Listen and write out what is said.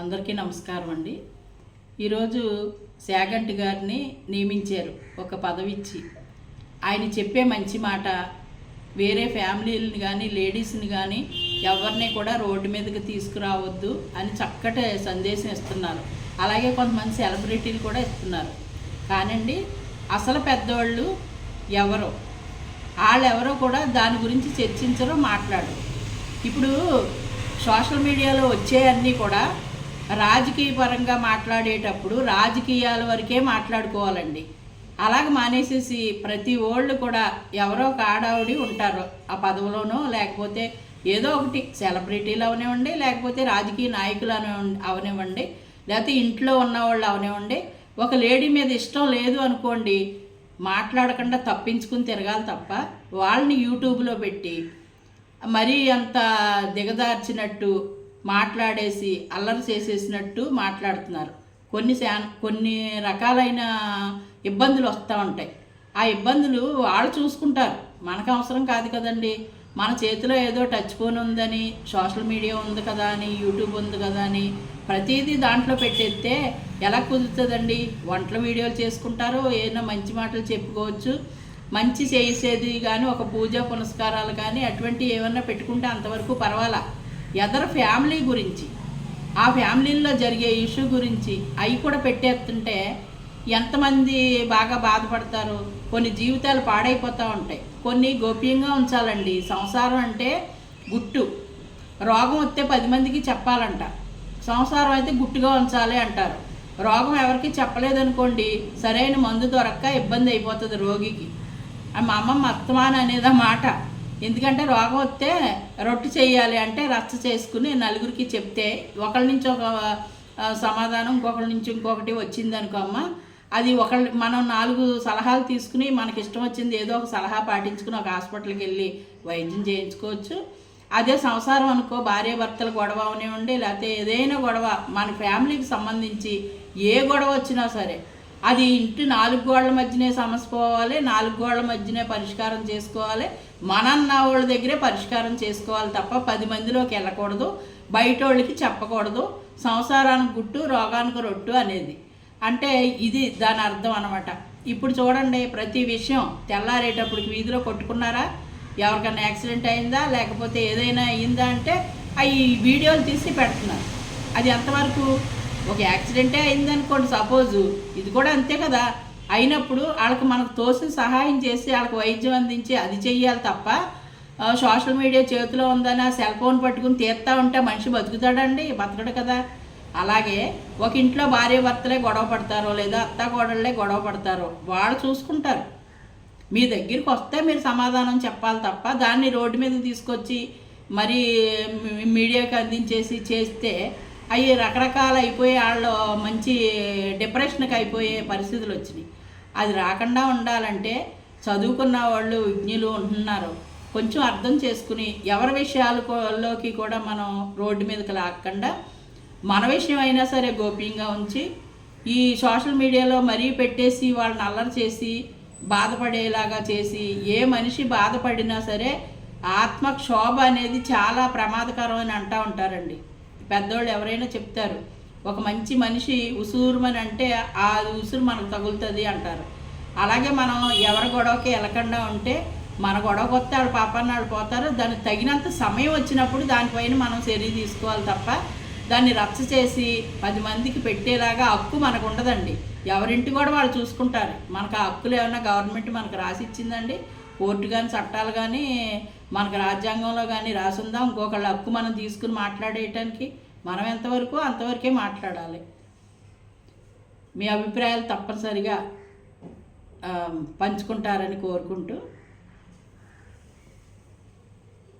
అందరికీ నమస్కారం అండి. ఈరోజు శాగంటి గారిని నియమించారు ఒక పదవి ఇచ్చి ఆయన చెప్పే మంచి మాట వేరే ఫ్యామిలీని కానీ లేడీస్ని కానీ ఎవరిని కూడా రోడ్డు మీదకి తీసుకురావద్దు అని చక్కటి సందేశం ఇస్తున్నారు. అలాగే కొంతమంది సెలబ్రిటీలు కూడా ఇస్తున్నారు. కానండి అసలు పెద్దవాళ్ళు ఎవరో వాళ్ళెవరో కూడా దాని గురించి చర్చించరు మాట్లాడరు. ఇప్పుడు సోషల్ మీడియాలో వచ్చేయన్నీ కూడా రాజకీయ పరంగా మాట్లాడేటప్పుడు రాజకీయాల వరకే మాట్లాడుకోవాలండి. అలాగ మానేసేసి ప్రతి ఓళ్ళు కూడా ఎవరో ఒక ఆడావిడి ఉంటారు. ఆ పదవిలోనో లేకపోతే ఏదో ఒకటి సెలబ్రిటీలు అవనివ్వండి లేకపోతే రాజకీయ నాయకులు అని అవనివ్వండి లేకపోతే ఇంట్లో ఉన్నవాళ్ళు అవనివ్వండి ఒక లేడీ మీద ఇష్టం లేదు అనుకోండి మాట్లాడకుండా తప్పించుకుని తిరగాలి తప్ప వాళ్ళని యూట్యూబ్లో పెట్టి మరీ అంత దిగదార్చినట్టు మాట్లాడేసి అల్లరి చేసేసినట్టు మాట్లాడుతున్నారు. కొన్ని శాన్ కొన్ని రకాలైన ఇబ్బందులు వస్తూ ఉంటాయి. ఆ ఇబ్బందులు వాళ్ళు చూసుకుంటారు. మనకు అవసరం కాదు కదండి. మన చేతిలో ఏదో టచ్ ఫోన్ ఉందని సోషల్ మీడియా ఉంది కదా అని యూట్యూబ్ ఉంది కదా అని ప్రతిదీ దాంట్లో పెట్టేస్తే ఎలా కుదురుతుందండి? వంటల వీడియోలు చేసుకుంటారు ఏదైనా మంచి మాటలు చెప్పుకోవచ్చు. మంచి చేసేది కానీ ఒక పూజ పునస్కారాలు కానీ అటువంటి ఏమన్నా పెట్టుకుంటే అంతవరకు పర్వాలా? ఎదర ఫ్యామిలీ గురించి ఆ ఫ్యామిలీలో జరిగే ఇష్యూ గురించి అవి కూడా పెట్టేస్తుంటే ఎంతమంది బాగా బాధపడతారు? కొన్ని జీవితాలు పాడైపోతూ ఉంటాయి. కొన్ని గోప్యంగా ఉంచాలండి. సంసారం అంటే గుట్టు. రోగం వస్తే పది మందికి చెప్పాలంట. సంసారం అయితే గుట్టుగా ఉంచాలి అంటారు. రోగం ఎవరికి చెప్పలేదనుకోండి సరైన మందు దొరక్క ఇబ్బంది అయిపోతుంది రోగికి. మా అమ్మమ్మ అత్తమాన అనేది మాట. ఎందుకంటే రోగం వస్తే రొట్టు చేయాలి అంటే రచ్చ చేసుకుని నలుగురికి చెప్తే ఒకళ్ళ నుంచి ఒక సమాధానం ఇంకొకళ్ళ నుంచి ఇంకొకటి వచ్చింది అనుకో అమ్మ. అది ఒకళ్ళు మనం నాలుగు సలహాలు తీసుకుని మనకి ఇష్టం వచ్చింది ఏదో ఒక సలహా పాటించుకుని ఒక హాస్పిటల్కి వెళ్ళి వైద్యం చేయించుకోవచ్చు. అదే సంసారం అనుకో భార్య భర్తల గొడవ అవనివ్వండి లేకపోతే ఏదైనా గొడవ మన ఫ్యామిలీకి సంబంధించి ఏ గొడవ వచ్చినా సరే. అది ఇంటి నాలుగు గోడల మధ్యనే సమస్య పోవాలి నాలుగు గోడల మధ్యనే పరిష్కారం చేసుకోవాలి. మనన్న వాళ్ళ దగ్గరే పరిష్కారం చేసుకోవాలి తప్ప పది మందిలోకి వెళ్ళకూడదు బయట వాళ్ళకి చెప్పకూడదు. సంసారానికి గుట్టు రోగానికి రొట్టు అనేది. అంటే ఇది దాని అర్థం అనమాట ఇప్పుడు చూడండి ప్రతి విషయం తెల్లారేటప్పటికి వీధిలో కొట్టుకున్నారా? ఎవరికైనా యాక్సిడెంట్ అయిందా? లేకపోతే ఏదైనా అయిందా అంటే అవి వీడియోలు తీసి పెడుతున్నారు. అది ఎంతవరకు ఒక యాక్సిడెంటే అయిందనుకోండి సపోజు. ఇది కూడా అంతే కదా. అయినప్పుడు వాళ్ళకి మనకు తోసిన సహాయం చేసి వాళ్ళకి వైద్యం అందించి అది చెయ్యాలి తప్ప సోషల్ మీడియా చేతిలో ఉందని ఆ సెల్ ఫోన్ పట్టుకుని తీస్తా ఉంటే మనిషి బతుకుతాడండి బతకడు కదా. అలాగే ఒక ఇంట్లో భార్య భర్తలే గొడవ పడతారో లేదా అత్త కోడళ్ళే గొడవ పడతారో వాళ్ళు చూసుకుంటారు. మీ దగ్గరికి వస్తే మీరు సమాధానం చెప్పాలి తప్ప దాన్ని రోడ్డు మీద తీసుకొచ్చి మరి మీడియాకి అందించేసి చేస్తే అవి రకరకాల అయిపోయి వాళ్ళు మంచి డిప్రెషన్కి అయిపోయే పరిస్థితులు వచ్చినాయి అది రాకుండా ఉండాలంటే చదువుకున్న వాళ్ళు విజ్ఞులు ఉంటున్నారు. కొంచెం అర్థం చేసుకుని ఎవరి విషయాలలోకి కూడా మనం రోడ్డు మీదకి లాక్కుండా మన విషయం అయినా సరే గోప్యంగా ఉంచి ఈ సోషల్ మీడియాలో మరీ పెట్టేసి వాళ్ళని అల్లరి చేసి బాధపడేలాగా చేసి ఏ మనిషి బాధపడినా సరే ఆత్మక్షోభ అనేది చాలా ప్రమాదకరం అని అంటూ ఉంటారండి. పెద్దోళ్ళు ఎవరైనా చెప్తారు ఒక మంచి మనిషి ఉసూరుమని అంటే ఆ ఉసురు మనకు తగులుతుంది అంటారు. అలాగే మనం ఎవరి గొడవకి వెళ్ళకుండా ఉంటే మన గొడవ వస్తే ఆడు పాపాన్ని ఆడు పోతారు. దానికి తగినంత సమయం వచ్చినప్పుడు దానిపైన మనం చర్య తీసుకోవాలి తప్ప దాన్ని రచ్చ చేసి పది మందికి పెట్టేలాగా హక్కు మనకు ఉండదండి. ఎవరింటి కూడా వాళ్ళు చూసుకుంటారు. మనకు ఆ హక్కులు ఏమన్నా గవర్నమెంట్ మనకు రాసి ఇచ్చిందండి కోర్టు కానీ చట్టాలు కానీ మనకు రాజ్యాంగంలో కానీ రాసిందా? ఇంకొకళ్ళ హక్కు మనం తీసుకుని మాట్లాడేయటానికి మనం ఎంతవరకు అంతవరకే మాట్లాడాలి. మీ అభిప్రాయాలు తప్పనిసరిగా పంచుకుంటారని కోరుకుంటూ